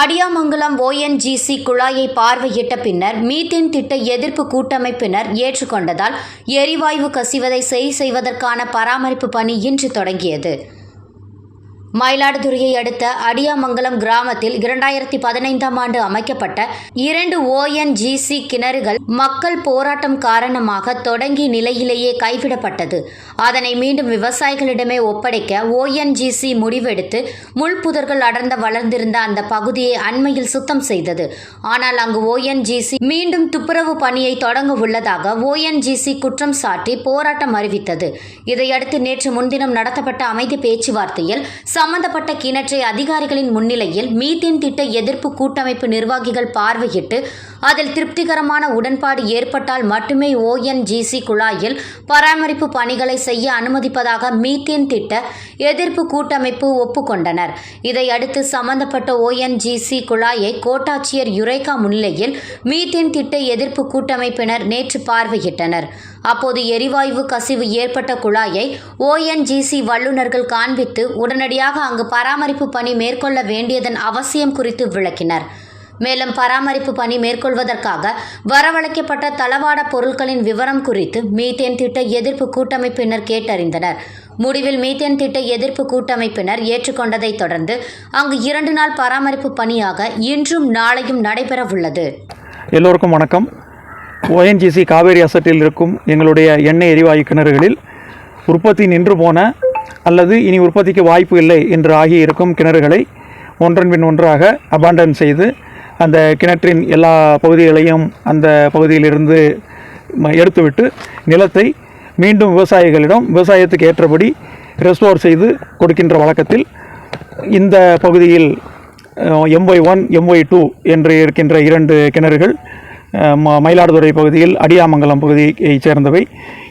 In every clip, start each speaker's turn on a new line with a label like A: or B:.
A: அடியாமங்கலம் ONGC குழாயை பார்வையிட்ட பின்னர் மீத்தேன் திட்ட எதிர்ப்பு கூட்டமைப்பினர் ஏற்றுக்கொண்டதால் எரிவாயு கசிவதை சரி செய்வதற்கான பராமரிப்பு பணி இன்று தொடங்கியது. மயிலாடுதுறையை அடுத்த அடியாமங்கலம் கிராமத்தில் இரண்டாயிரத்தி பதினைந்தாம் ஆண்டு அமைக்கப்பட்ட இரண்டு ஓஎன்ஜிசி கிணறுகள் மக்கள் போராட்டம் காரணமாக தொடங்கிய நிலையிலேயே கைவிடப்பட்டது. அதனை மீண்டும் விவசாயிகளிடமே ஒப்படைக்க ஓஎன்ஜிசி முடிவெடுத்து முள்புதர்கள் அடர்ந்த வளர்ந்திருந்த அந்த பகுதியை அண்மையில் சுத்தம் செய்தது. ஆனால் அங்கு ஓஎன்ஜிசி மீண்டும் துப்புரவு பணியை தொடங்க உள்ளதாக ஓஎன்ஜிசி குற்றம் சாட்டி போராட்டம் அறிவித்தது. இதையடுத்து நேற்று முன்தினம் நடத்தப்பட்ட அமைதி பேச்சுவார்த்தையில் சம்பந்தப்பட்ட கிணற்றை அதிகாரிகளின் முன்னிலையில் மீத்தேன் திட்ட எதிர்ப்பு கூட்டமைப்பு நிர்வாகிகள் பார்வையிட்டு அதில் திருப்திகரமான உடன்பாடு ஏற்பட்டால் மட்டுமே ஓஎன்ஜிசி குழாயில் பராமரிப்பு பணிகளை செய்ய அனுமதிப்பதாக மீத்தேன் திட்ட எதிர்ப்பு கூட்டமைப்பு ஒப்புக்கொண்டனர். இதையடுத்து சம்பந்தப்பட்ட ஓஎன்ஜிசி குழாயை கோட்டாட்சியர் யுரேகா முன்னிலையில் மீத்தேன் திட்ட எதிர்ப்பு கூட்டமைப்பினர் நேற்று பார்வையிட்டனர். அப்போது எரிவாயு கசிவு ஏற்பட்ட குழாயை ஓஎன்ஜிசி வல்லுநர்கள் காண்பித்து உடனடியாக அங்கு பராமரிப்பு பணி மேற்கொள்ள வேண்டியதன் அவசியம் குறித்து விளக்கினர். மேலும் பராமரிப்பு பணி மேற்கொள்வதற்காக வரவழைக்கப்பட்ட தளவாட பொருட்களின் விவரம் குறித்து மீத்தேன் திட்ட எதிர்ப்பு கூட்டமைப்பினர் கேட்டறிந்தனர். முடிவில் மீத்தேன் திட்ட எதிர்ப்பு கூட்டமைப்பினர் ஏற்றுக்கொண்டதைத் தொடர்ந்து அங்கு இரண்டு நாள் பராமரிப்பு பணியாக இன்றும் நாளையும் நடைபெறவுள்ளது.
B: எல்லோருக்கும் வணக்கம். ஓஎன்ஜிசி காவேரி அசட்டில் இருக்கும் எங்களுடைய எண்ணெய் எரிவாயு கிணறுகளில் உற்பத்தி நின்று போன அல்லது இனி உற்பத்திக்கு வாய்ப்பு இல்லை என்று ஆகி இருக்கும் கிணறுகளை ஒன்றன் பின் ஒன்றாக அபாண்டன் செய்து அந்த கிணற்றின் எல்லா பகுதிகளையும் அந்த பகுதியிலிருந்து எடுத்துவிட்டு நிலத்தை மீண்டும் விவசாயிகளிடம் விவசாயத்துக்கு ஏற்றபடி ரெஸ்டோர் செய்து கொடுக்கின்ற வழக்கத்தில் இந்த பகுதியில் எம்ஒய் ஒன் எம்ஒய் டூ என்று இருக்கின்ற இரண்டு கிணறுகள் ம- மயிலாடுதுறை பகுதியில் அடியாமங்கலம் பகுதியைச் சேர்ந்தவை.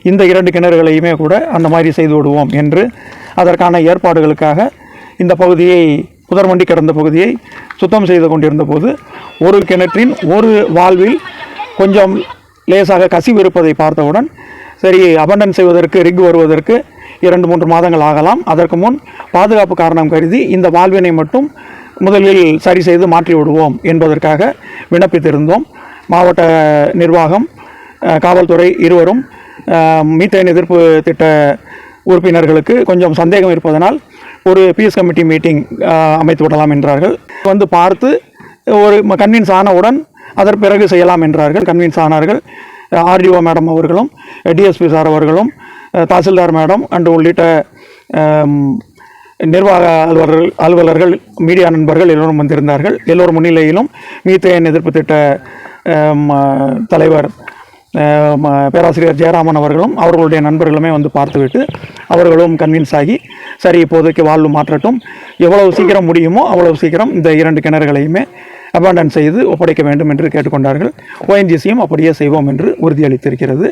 B: இந்த இரண்டு கிணறுகளையுமே கூட அந்த மாதிரி செய்து விடுவோம் என்று அதற்கான ஏற்பாடுகளுக்காக இந்த பகுதியை புதர்மண்டி கடந்த பகுதியை சுத்தம் செய்து கொண்டிருந்த போது ஒரு கிணற்றின் ஒரு வாழ்வில் கொஞ்சம் லேசாக கசிவு இருப்பதை பார்த்தவுடன் சரி அபண்டன் செய்வதற்கு ரிக் வருவதற்கு இரண்டு மூன்று மாதங்கள் ஆகலாம். அதற்கு முன் பாதுகாப்பு காரணம் கருதி இந்த வாழ்வினை மட்டும் முதலில் சரி செய்து மாற்றி விடுவோம் என்பதற்காக விண்ணப்பித்திருந்தோம். மாவட்ட நிர்வாகம் காவல்துறை இருவரும் மீத்தேன் எதிர்ப்பு திட்ட உறுப்பினர்களுக்கு கொஞ்சம் சந்தேகம் இருப்பதனால் ஒரு பீஸ் கமிட்டி மீட்டிங் அமைத்து விடலாம் என்றார்கள். வந்து பார்த்து ஒரு கன்வின்ஸ் ஆனவுடன் அதன் பிறகு செய்யலாம் என்றார்கள். கன்வின்ஸ் ஆனார்கள். ஆர்டிஓ மேடம் அவர்களும் டிஎஸ்பி சார் அவர்களும் தாசில்தார் மேடம் அண்டு உள்ளிட்ட நிர்வாக அலுவலர்கள் அலுவலர்கள் மீடியா நண்பர்கள் எல்லோரும் வந்திருந்தார்கள். எல்லோர் முன்னிலையிலும் மீத்தேன் எதிர்ப்பு திட்ட தலைவர் பேராசிரியர் ஜெயராமன் அவர்களும் அவர்களுடைய நண்பர்களுமே வந்து பார்த்துவிட்டு அவர்களும் கன்வின்ஸ் ஆகி சரி இப்போதைக்கு வாழ்வு மாற்றட்டும். எவ்வளவு சீக்கிரம் முடியுமோ அவ்வளவு சீக்கிரம் இந்த இரண்டு கிணறுகளையுமே அபாண்டன் செய்து ஒப்படைக்க வேண்டும் என்று கேட்டுக்கொண்டார்கள். ஓஎன்ஜிசியும் அப்படியே செய்வோம் என்று உறுதியளித்திருக்கிறது.